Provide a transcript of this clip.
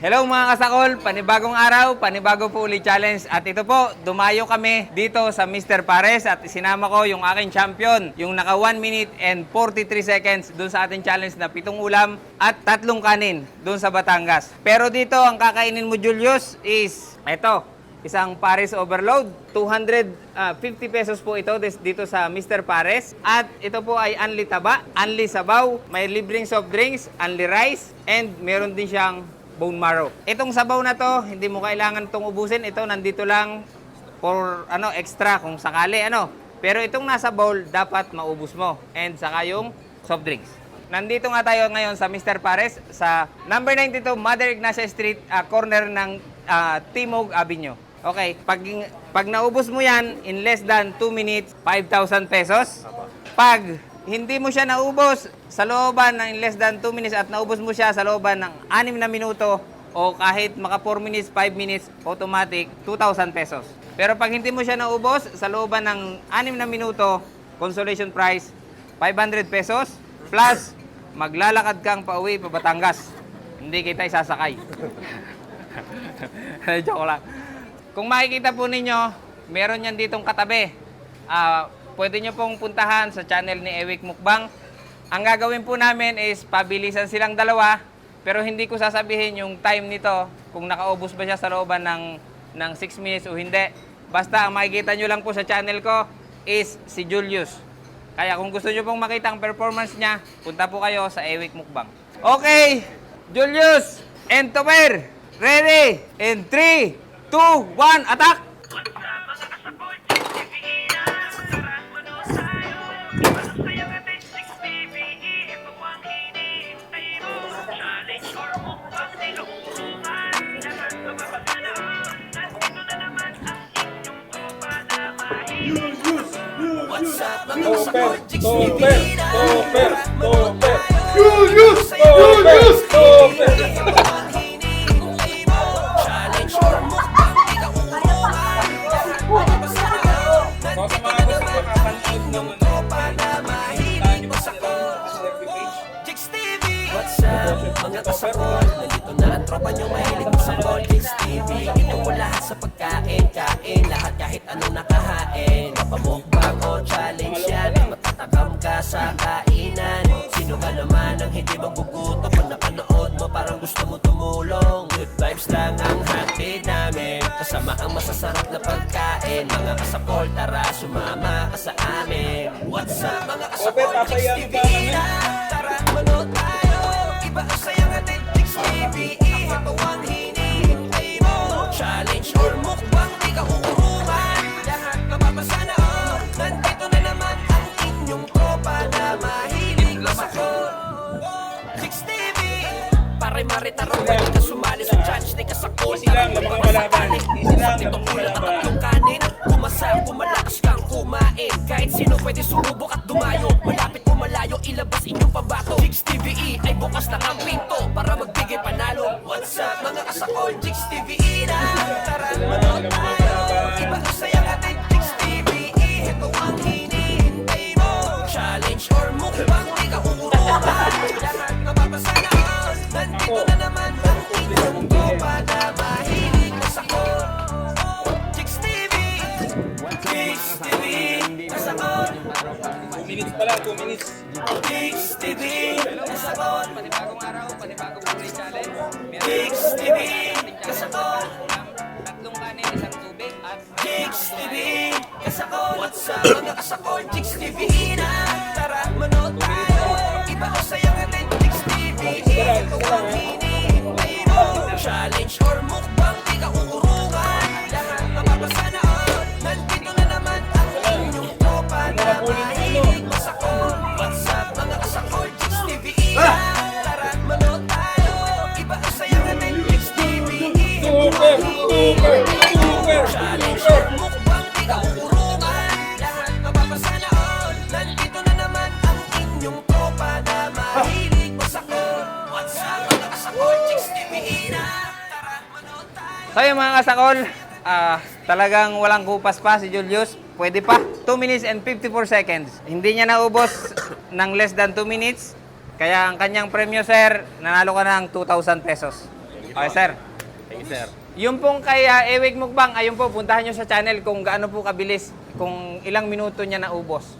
Hello mga kasakol, panibagong araw, panibago po ulit challenge. At ito po, dumayo kami dito sa Mr. Pares at sinama ko yung aking champion, yung naka 1 minute and 43 seconds dun sa ating challenge na pitong ulam at tatlong kanin dun sa Batangas. Pero dito, ang kakainin mo Julius is ito, isang Pares Overload. 250 pesos po ito dito sa Mr. Pares. At ito po ay unli taba, unli sabaw, may libreng soft drinks, unli rice, and meron din siyang bone marrow. Itong sabaw na to, hindi mo kailangan itong ubusin. Ito nandito lang for ano extra kung sakali ano. Pero itong nasa bowl dapat maubos mo. And saka yung soft drinks. Nandito nga tayo ngayon sa Mr. Pares sa number 92 Mother Ignacia Street, ah, corner ng ah, Timog Avenue. Okay, pag pag naubos mo 'yan in less than 2 minutes, 5,000 pesos. Pag hindi mo siya naubos sa looban ng less than 2 minutes at naubos mo siya sa looban ng 6 na minuto o kahit maka 4 minutes, 5 minutes, automatic 2,000 pesos. Pero pag hindi mo siya naubos sa looban ng 6 na minuto, consolation price 500 pesos plus maglalakad kang pauwi pa Batangas. Hindi kita isasakay. Joke lang. Kung makikita po ninyo, meron yan ditong katabi. Ah, pwede nyo pong puntahan sa channel ni Ewik Mukbang. Ang gagawin po namin is pabilisan silang dalawa, pero hindi ko sasabihin yung time nito, kung nakaubos ba siya sa looban ng, ng 6 minutes o hindi. Basta ang makikita nyo lang po sa channel ko is si Julius. Kaya kung gusto nyo pong makita ang performance niya, punta po kayo sa Ewik Mukbang. Okay, Julius and Tomer, ready? In 3, 2, 1, attack! Niyo pa sila sa page. What's up, mga kasakol? Nandito na ang tropa nyo mahilig Kicks TV, ito mo lahat sa pagkain Kain lahat kahit anong nakahain. Mapamukbang o challenge yan Matatakam ka sa kainan. Sino ka naman ang hindi magugutom? Kung napanood mo parang gusto mo tumulong. Good vibes lang ang hatid namin. Kasama ang masasarap na pagkain. Mga kasakol, tara sumama ka sa amin. What's up mga Kicks papayaan TV na Tara manood tayo. Iba ang saya ng Netflix TV tarong Pwede ka sumali sa challenge Di ka sa. Easy lang, mga Itong ulat at kalaban. tatlong kanin. Kumasa, kumalakas kang kumain. Kahit sino pwede sumubok at dumayo. Malapit o malayo, ilabas inyong pabato Jigs TVE ay bukas na ang pinto. Para magbigay panalo. What's up mga kasakol, Jigs TVE minutes pa lang, 2 minutes. Jigs TV Masakot Panibagong araw, panibagong ulit challenge. Jigs TV Kasakot tatlong kanin, isang tubig at Jigs TV Kasakot What's up? Mga kasakot Jigs TV na. Tara manood tayo. Iba ang saya natin Jigs TV Ito ang So yung mga kasakol, ah, talagang walang kupas pa si Julius. Pwede pa. 2 minutes and 54 seconds. Hindi niya naubos ng less than 2 minutes. Kaya ang kanyang premyo, sir, nanalo ka ng 2,000 pesos. Okay, sir. Thank you, sir. Yung pong kay uh, Ewig Mukbang, ayun po, puntahan nyo sa channel kung gaano po kabilis, kung ilang minuto niya naubos.